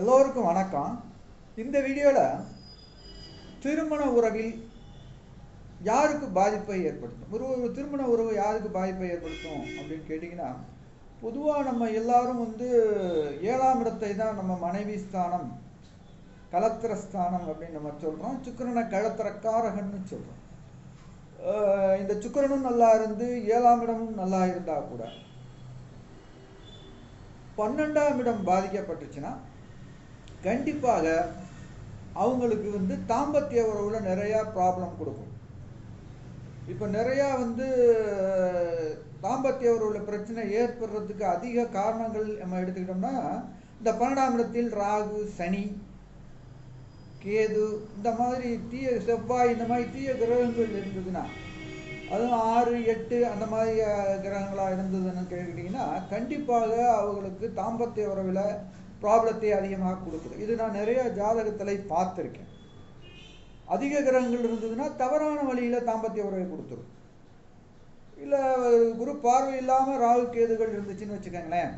எல்லோருக்கும் வணக்கம். இந்த வீடியோவில் திருமண உறவில் யாருக்கு பாதிப்பை ஏற்படுத்தும்? ஒரு ஒரு திருமண உறவு யாருக்கு பாதிப்பை ஏற்படுத்தும் அப்படின்னு கேட்டிங்கன்னா பொதுவாக நம்ம எல்லாரும் வந்து ஏழாம் இடத்தை தான் நம்ம மனைவி ஸ்தானம் கலத்திர ஸ்தானம் அப்படின்னு நம்ம சொல்கிறோம் சுக்கிரனை கலத்திரக்காரகன்னு சொல்கிறோம் இந்த சுக்கிரனும் நல்லா இருந்து ஏழாம் இடமும் நல்லா இருந்தால் கூட பன்னெண்டாம் இடம் பாதிக்கப்பட்டுச்சுன்னா கண்டிப்பாக அவங்களுக்கு வந்து தாம்பத்திய உறவுல நிறையா ப்ராப்ளம் கொடுக்கும். இப்போ நிறையா வந்து தாம்பத்திய உறவுல பிரச்சனை ஏற்படுறதுக்கு அதிக காரணங்கள் நம்ம எடுத்துக்கிட்டோம்னா இந்த பன்னெண்டாம் இடத்தில் ராகு சனி கேது இந்த மாதிரி தீய செவ்வாய் இந்த மாதிரி தீய கிரகங்கள் இருந்ததுன்னா அதுவும் ஆறு எட்டு அந்த மாதிரி கிரகங்களாக இருந்ததுன்னு கேட்டுக்கிட்டிங்கன்னா கண்டிப்பாக அவங்களுக்கு தாம்பத்திய உறவில் ப்ராப்ளத்தை அதிகமாக கொடுக்குது. இது நான் நிறைய ஜாதகத்தில் பார்த்துருக்கேன். அதிக கிரகங்கள் இருந்ததுன்னா தவறான வழியில் தாம்பத்திய உறவை கொடுத்துரும். இல்லை குரு பார்வை இல்லாமல் ராகு கேதுகள் இருந்துச்சுன்னு வச்சுக்கோங்களேன்.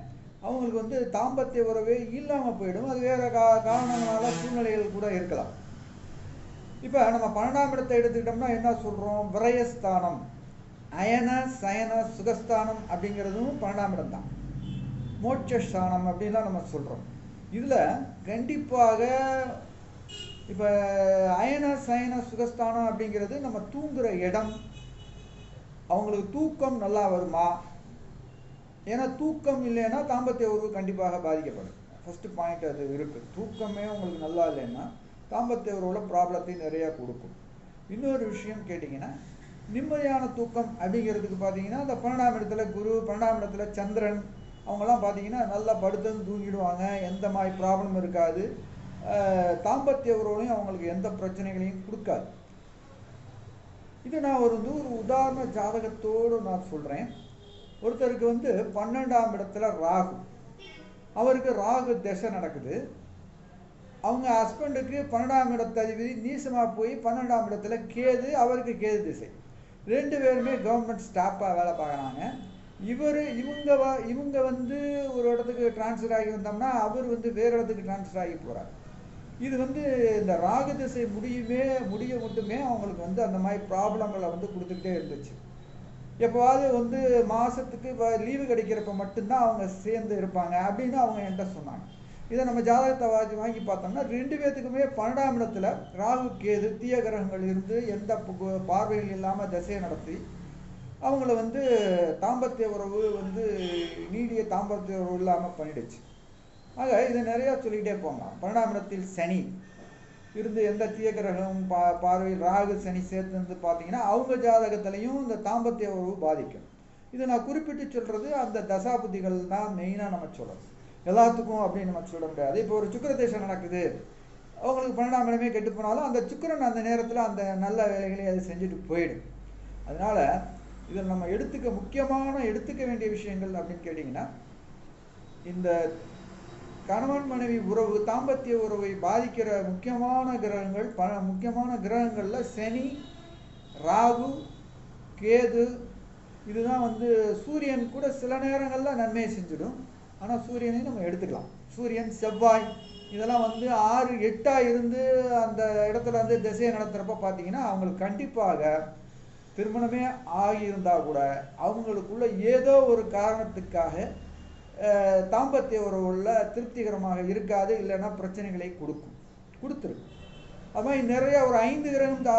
அவங்களுக்கு வந்து தாம்பத்திய உறவே இல்லாமல் போயிடும். அது வேறு கா காரணங்களால சூழ்நிலைகள் கூட இருக்கலாம். இப்போ நம்ம பன்னெண்டாம் இடத்தை எடுத்துக்கிட்டோம்னா என்ன சொல்கிறோம் விரயஸ்தானம். அயன சயன சுகஸ்தானம் அப்படிங்கிறதும் பன்னெண்டாம் இடம் தான். மோட்சஸ்தானம் அப்படின்லாம் நம்ம சொல்கிறோம் இதில் கண்டிப்பாக இப்போ அயன சயன சுகஸ்தானம் அப்படிங்கிறது நம்ம தூங்குகிற இடம். அவங்களுக்கு தூக்கம் நல்லா வருமா? ஏன்னா தூக்கம் இல்லைன்னா தாம்பத்திய உறவு கண்டிப்பாக பாதிக்கப்படும். ஃபஸ்ட்டு பாயிண்ட் அது இருக்குது தூக்கமே உங்களுக்கு நல்லா இல்லைன்னா தாம்பத்திய உறவில் ப்ராப்ளத்தை நிறையா கொடுக்கும். இன்னொரு விஷயம் கேட்டிங்கன்னா நிம்மதியான தூக்கம் அப்படிங்கிறதுக்கு பார்த்தீங்கன்னா அந்த பன்னெண்டாம் இடத்துல குரு பன்னெண்டாம் இடத்துல சந்திரன் அவங்கெல்லாம் பார்த்தீங்கன்னா நல்லா படுத்து தூங்கிடுவாங்க எந்த மாதிரி ப்ராப்ளம் இருக்காது. தாம்பத்திய உறவுலையும் அவங்களுக்கு எந்த பிரச்சனைகளையும் கொடுக்காது. இது நான் ஒரு வந்து ஒரு உதாரண ஜாதகத்தோடு நான் சொல்கிறேன் ஒருத்தருக்கு வந்து பன்னெண்டாம் இடத்துல ராகு. அவருக்கு ராகு திசை நடக்குது. அவங்க ஹஸ்பண்டுக்கு பன்னெண்டாம் இடத்த அதிபதி நீசமாக போய் பன்னெண்டாம் இடத்துல கேது அவருக்கு கேது திசை. ரெண்டு பேருமே கவர்மெண்ட் ஸ்டாஃபாக வேலை பார்க்குறாங்க. இவர் இவங்க வ இவங்க வந்து ஒரு இடத்துக்கு டிரான்ஸ்ஃபர் ஆகி வந்தோம்னா அவர் வந்து வேறு இடத்துக்கு டிரான்ஸ்ஃபர் ஆகி போகிறார் இது வந்து இந்த ராகு திசை முடியுமே முடிய மட்டுமே அவங்களுக்கு வந்து அந்த மாதிரி ப்ராப்ளங்களை வந்து கொடுத்துக்கிட்டே இருந்துச்சு. எப்போவாவது வந்து மாதத்துக்கு லீவு கிடைக்கிறப்ப மட்டும்தான் அவங்க சேர்ந்து இருப்பாங்க அப்படின்னு அவங்க என்கிட்ட சொன்னாங்க. இதை நம்ம ஜாதகத்தை வாங்கி வாங்கி பார்த்தோம்னா ரெண்டு பேர்த்துக்குமே பன்னெண்டாம் இடத்துல ராகு கேது தீய கிரகங்கள் இருந்து எந்த பார்வைகள் இல்லாமல் திசையை நடத்தி அவங்கள வந்து தாம்பத்திய உறவு வந்து நீடிய தாம்பத்திய உறவு இல்லாமல் பண்ணிடுச்சு. ஆக இதை நிறையா சொல்லிக்கிட்டே போகலாம். பன்னெண்டாம் இடத்தில் சனி. இருந்து எந்த தீய கிரகம் பா பார்வையில் ராகு சனி சேர்த்து வந்து பார்த்தீங்கன்னா அவங்க ஜாதகத்திலையும் இந்த தாம்பத்திய உறவு பாதிக்கும். இது நான் குறிப்பிட்டு சொல்கிறது அந்த தசாபுதிகள் தான் மெயினாக நம்ம சொல்லணும் எல்லாத்துக்கும் அப்படின்னு நம்ம சொல்ல முடியாது. இப்போ ஒரு சுக்கர தேசம் நடக்குது. அவங்களுக்கு பன்னெண்டாம் இடமே கெட்டு போனாலும் அந்த சுக்கரன் அந்த நேரத்தில் அந்த நல்ல வேலைகளை அது செஞ்சுட்டு போயிடும். அதனால் இதில் நம்ம எடுத்துக்க முக்கியமான எடுத்துக்க வேண்டிய விஷயங்கள் அப்படின்னு கேட்டிங்கன்னா இந்த கணவன் மனைவி உறவு தாம்பத்திய உறவை பாதிக்கிற முக்கியமான கிரகங்கள் பல முக்கியமான கிரகங்களில் சனி ராகு கேது இதுதான் வந்து சூரியன் கூட சில நேரங்களில் நன்மையை செஞ்சிடும். ஆனால் சூரியனையும் நம்ம எடுத்துக்கலாம். சூரியன் செவ்வாய் இதெல்லாம் வந்து ஆறு எட்டாக இருந்து அந்த இடத்துல வந்து திசையை நடத்துகிறப்ப பார்த்தீங்கன்னா அவங்களுக்கு கண்டிப்பாக திருமணமே ஆகியிருந்தால் கூட அவங்களுக்குள்ள ஏதோ ஒரு காரணத்துக்காக தாம்பத்திய உறவுகளில் திருப்திகரமாக இருக்காது இல்லைன்னா பிரச்சனைகளை கொடுக்கும். கொடுத்துருக்கு அது மாதிரி நிறைய ஒரு ஐந்து கிரகம் தா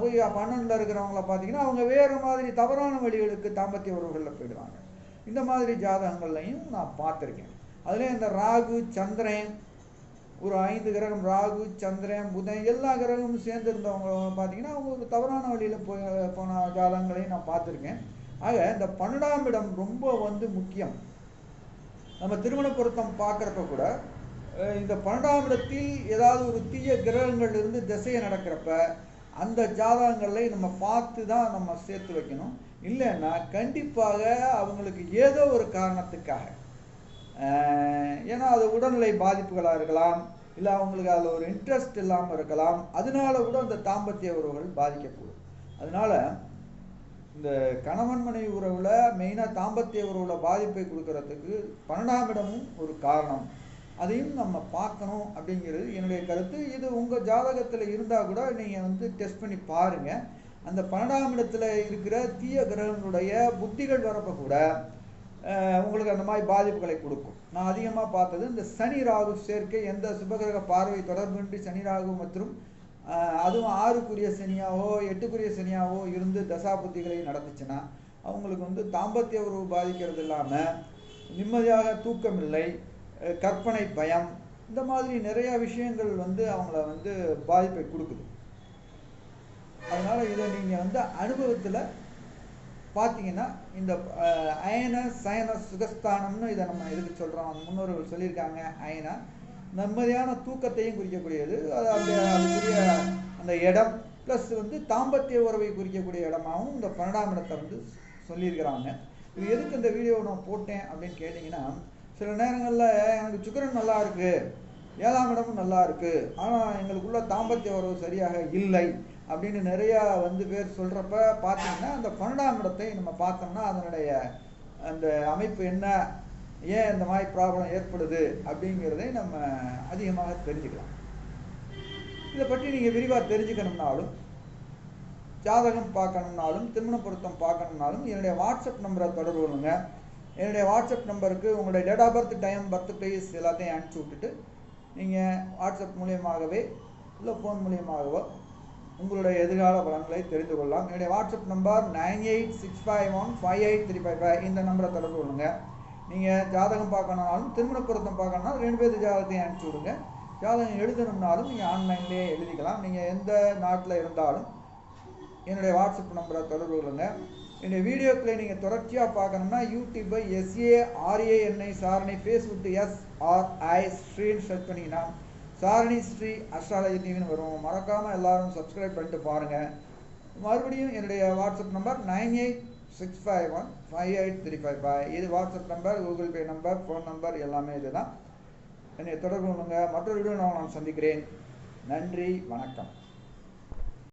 போய் பன்னெண்டில் இருக்கிறவங்கள பார்த்தீங்கன்னா அவங்க வேறு மாதிரி தவறான வழிகளுக்கு தாம்பத்திய உறவுகளில் போயிடுவாங்க. இந்த மாதிரி ஜாதகங்கள்லையும் நான் பார்த்துருக்கேன். அதுலேயும் இந்த ராகு சந்திரன் ஒரு ஐந்து கிரகம் ராகு சந்திரன் புதன் எல்லா கிரகமும் சேர்ந்துருந்தவங்க பார்த்தீங்கன்னா அவங்க ஒரு தவறான வழியில் போய் போன ஜாதகங்களையும் நான் பார்த்துருக்கேன். ஆக இந்த பன்னெண்டாம் இடம் ரொம்ப வந்து முக்கியம். நம்ம திருமண பொருத்தம் பார்க்குறப்ப கூட இந்த பன்னெண்டாம் இடத்தில் ஏதாவது ஒரு தீய கிரகங்கள் இருந்து திசையை நடக்கிறப்ப அந்த ஜாதகங்களை நம்ம பார்த்து தான் நம்ம சேர்த்து வைக்கணும். இல்லைன்னா கண்டிப்பாக அவங்களுக்கு ஏதோ ஒரு காரணத்துக்காக. ஏன்னா அது உடல்நிலை பாதிப்புகளாக இருக்கலாம் இல்லை அவங்களுக்கு அதில் ஒரு இன்ட்ரெஸ்ட் இல்லாமல் இருக்கலாம் அதனால கூட அந்த தாம்பத்திய உறவுகள் பாதிக்கக்கூடும். அதனால இந்த கணவன் மனைவி உறவில் மெயினாக தாம்பத்திய உறவில் பாதிப்பை கொடுக்கறதுக்கு பன்னெண்டாம் இடமும் ஒரு காரணம். அதையும் நம்ம பார்க்கணும் அப்படிங்கிறது என்னுடைய கருத்து. இது உங்கள் ஜாதகத்தில் இருந்தால் கூட நீங்கள் வந்து டெஸ்ட் பண்ணி பாருங்கள் அந்த பன்னெண்டாம் இடத்துல இருக்கிற தீய கிரகங்களுடைய புத்திகள் வரப்போ கூட உங்களுக்கு அந்த மாதிரி பாதிப்புகளை கொடுக்கும். நான் அதிகமாக பார்த்தது இந்த சனி ராகு சேர்க்கை எந்த சுபகிரக பார்வை தொடர்பின்றி சனி ராகு மற்றும் அதுவும் ஆறுக்குரிய சனியாவோ எட்டுக்குரிய சனியாவோ இருந்து தசாபுத்திகளை நடந்துச்சுன்னா அவங்களுக்கு வந்து தாம்பத்திய உறவு பாதிக்கிறது இல்லாமல் நிம்மதியாக தூக்கம் இல்லை கற்பனை பயம் இந்த மாதிரி நிறைய விஷயங்கள் வந்து அவங்கள வந்து பாதிப்பை கொடுக்குது. அதனால இதை நீங்கள் வந்து அனுபவத்தில் பார்த்தீங்கன்னா இந்த அயன சயன சுகஸ்தானம்னு இதை நம்ம எதுக்கு சொல்கிறோம் அந்த முன்னோர்கள் சொல்லியிருக்காங்க அயன. நிம்மதியான தூக்கத்தையும் குறிக்கக்கூடியது. அது அந்த அதுக்குரிய அந்த இடம் ப்ளஸ் வந்து தாம்பத்திய உறவை குறிக்கக்கூடிய இடமாகவும் இந்த பன்னெண்டாம் இடத்தை வந்து சொல்லியிருக்கிறாங்க. இது எதுக்கு இந்த வீடியோ நான் போட்டேன் அப்படின்னு கேட்டிங்கன்னா சில நேரங்களில் எனக்கு சுக்கரன் நல்லா இருக்குது ஏழாம் இடமும் நல்லா இருக்குது ஆனால் எங்களுக்குள்ள தாம்பத்திய உறவு சரியாக இல்லை. அப்படின்னு நிறையா வந்து பேர் சொல்கிறப்ப பார்த்தீங்கன்னா அந்த பன்னெண்டாம் இடத்தை நம்ம பார்த்தோம்னா அதனுடைய அந்த அமைப்பு என்ன ஏன் இந்த மாதிரி ப்ராப்ளம் ஏற்படுது அப்படிங்கிறதை நம்ம அதிகமாக தெரிஞ்சுக்கலாம். இதை பற்றி நீங்கள் விரிவாக தெரிஞ்சுக்கணும்னாலும் ஜாதகம் பார்க்கணும்னாலும் திருமண பொருத்தம் பார்க்கணும்னாலும் என்னுடைய வாட்ஸ்அப் நம்பரை தொடர்பு கொள்ளுங்க. என்னுடைய வாட்ஸ்அப் நம்பருக்கு உங்களுடைய date of birth time birth place எல்லாத்தையும் அனுப்பிச்சி விட்டுட்டு நீங்கள் வாட்ஸ்அப் மூலியமாகவே இல்லை ஃபோன் மூலியமாகவோ உங்களுடைய எதிர்கால பலன்களை தெரிந்து கொள்ளலாம். என்னுடைய WhatsApp number nine eight six five one five eight three five five. இந்த நம்பரை தொடர்பு கொள்ளுங்க. நீங்கள் ஜாதகம் பார்க்கணுனாலும் திருமண பொருத்தம் பார்க்கணுனாலும் ரெண்டு பேர்த்து ஜாதகத்தையும் அனுப்பிச்சி விடுங்க. ஜாதகம் எழுதணும்னாலும் நீங்கள் ஆன்லைன்லேயே எழுதிக்கலாம். நீங்கள் எந்த நாட்டில் இருந்தாலும் என்னுடைய வாட்ஸ்அப் நம்பரை தொடர்பு கொள்ளுங்க. என்னுடைய வீடியோக்களை நீங்கள் தொடர்ச்சியாக பார்க்கணும்னா யூடியூப்பை S A R A N I Sarani Facebook S R I ஸ்ட்ரீன் search பண்ணிங்கன்னா சாரணி ஸ்ரீ அஸ்ட்ராலஜி டிவின்னு வரும். மறக்காமல் எல்லாரும் சப்ஸ்கிரைப் பண்ணிட்டு பாருங்கள் மறுபடியும் என்னுடைய WhatsApp number nine eight six five one five eight three five five இது WhatsApp number Google Pay number phone number எல்லாமே இதுதான். என்னை தொடர்பு கொள்ளுங்கள் மற்றொரு வீடியோ நான் சந்திக்கிறேன். நன்றி வணக்கம்.